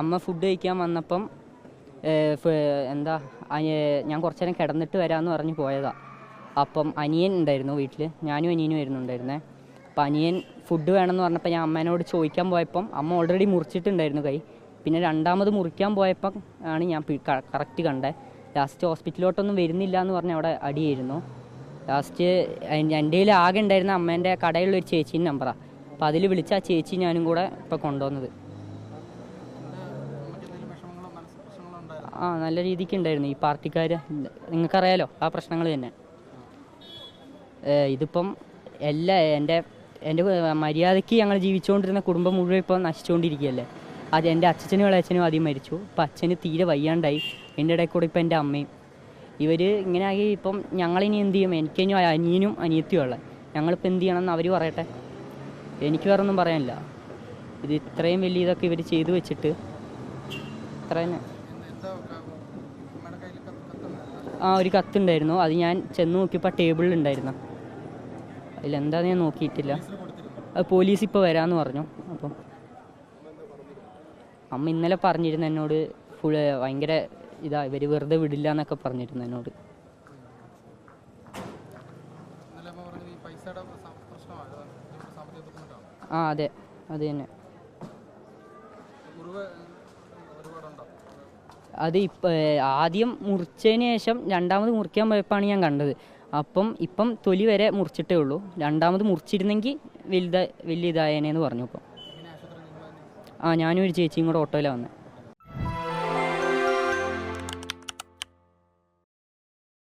അമ്മ ഫുഡ് കഴിക്കാൻ വന്നപ്പം എന്താ ഞാൻ കുറച്ച് നേരം കിടന്നിട്ട് വരാമെന്ന് പറഞ്ഞ് പോയതാ. അപ്പം അനിയൻ ഉണ്ടായിരുന്നു വീട്ടിൽ ഞാനും അനിയനും ആയിരുന്നു ഉണ്ടായിരുന്നേ. അപ്പം അനിയൻ ഫുഡ് വേണമെന്ന് പറഞ്ഞപ്പോൾ ഞാൻ അമ്മേനോട് ചോദിക്കാൻ പോയപ്പം അമ്മ ഓൾറെഡി മുറിച്ചിട്ടുണ്ടായിരുന്നു കൈ. പിന്നെ രണ്ടാമത് മുറിക്കാൻ പോയപ്പം ആണ് ഞാൻ കറക്റ്റ് കണ്ടത് ലാസ്റ്റ് ഹോസ്പിറ്റലിലോട്ടൊന്നും വരുന്നില്ല എന്ന് പറഞ്ഞ് അവിടെ അടിയായിരുന്നു. ലാസ്റ്റ് എന്റെ ആകെ ഉണ്ടായിരുന്ന അമ്മേന്റെ കടയിലുള്ള ഒരു ചേച്ചീന്റെ നമ്പറാണ് അപ്പോൾ അതിൽ വിളിച്ച ആ ചേച്ചി ഞാനും കൂടെ ഇപ്പോൾ കൊണ്ടുവന്നത്. ആ നല്ല രീതിക്ക് ഉണ്ടായിരുന്നു ഈ പാർട്ടിക്കാർ നിങ്ങൾക്കറിയാലോ ആ പ്രശ്നങ്ങൾ തന്നെ. ഇതിപ്പം എല്ലാ എന്റെ എന്റെ മര്യാദയ്ക്ക് ഞങ്ങൾ ജീവിച്ചുകൊണ്ടിരുന്ന കുടുംബം മുഴുവൻ ഇപ്പോൾ നശിച്ചുകൊണ്ടിരിക്കുകയല്ലേ? അത് എന്റെ അച്ഛനും ഇളയച്ഛനും ആദ്യം മരിച്ചു. ഇപ്പം അച്ഛന് തീരെ വയ്യാണ്ടായി. എന്റെ ഇടയിൽ കൂടെ ഇപ്പം എന്റെ അമ്മയും. ഇവർ ഇങ്ങനെ ആയി ഇപ്പം ഞങ്ങളിനി എന്ത് ചെയ്യും? എനിക്കിനി അനിയനും അനിയത്തിയും ഉള്ളത്. ഞങ്ങളിപ്പോൾ എന്ത് ചെയ്യണമെന്ന് അവർ പറയട്ടെ? എനിക്ക് വേറെ ഒന്നും പറയാനില്ല. ഇത് ഇത്രയും വലിയ ഇതൊക്കെ ഇവർ ചെയ്തു വെച്ചിട്ട് ഇത്ര തന്നെ ആ ഒരു കത്തുണ്ടായിരുന്നു. അത് ഞാൻ ചെന്ന് നോക്കിയപ്പോൾ ടേബിളിൽ ഉണ്ടായിരുന്നു. അതിലെന്താന്ന് ഞാൻ നോക്കിയിട്ടില്ല. പോലീസ് ഇപ്പോൾ വരാമെന്ന് പറഞ്ഞു. അപ്പം അമ്മ ഇന്നലെ പറഞ്ഞിരുന്നു എന്നോട് ഫുൾ ഭയങ്കര ഇതാ ഇവർ വെറുതെ വിടില്ല എന്നൊക്കെ പറഞ്ഞിരുന്നു എന്നോട്. ആ അതെ. അത് തന്നെ. അത് ഇപ്പം ആദ്യം മുറിച്ചതിന് ശേഷം രണ്ടാമത് മുറിക്കാൻ പോയപ്പോഴാണ് ഞാൻ കണ്ടത്. അപ്പം ഇപ്പം തൊലി വരെ മുറിച്ചിട്ടേ ഉള്ളൂ. രണ്ടാമത് മുറിച്ചിരുന്നെങ്കിൽ വലുത വലിയ ഇതായേനേന്ന് പറഞ്ഞു അപ്പം ആ ഞാനും ഒരു ചേച്ചിയും കൂടെ ഓട്ടോയിലാണ് വന്നത്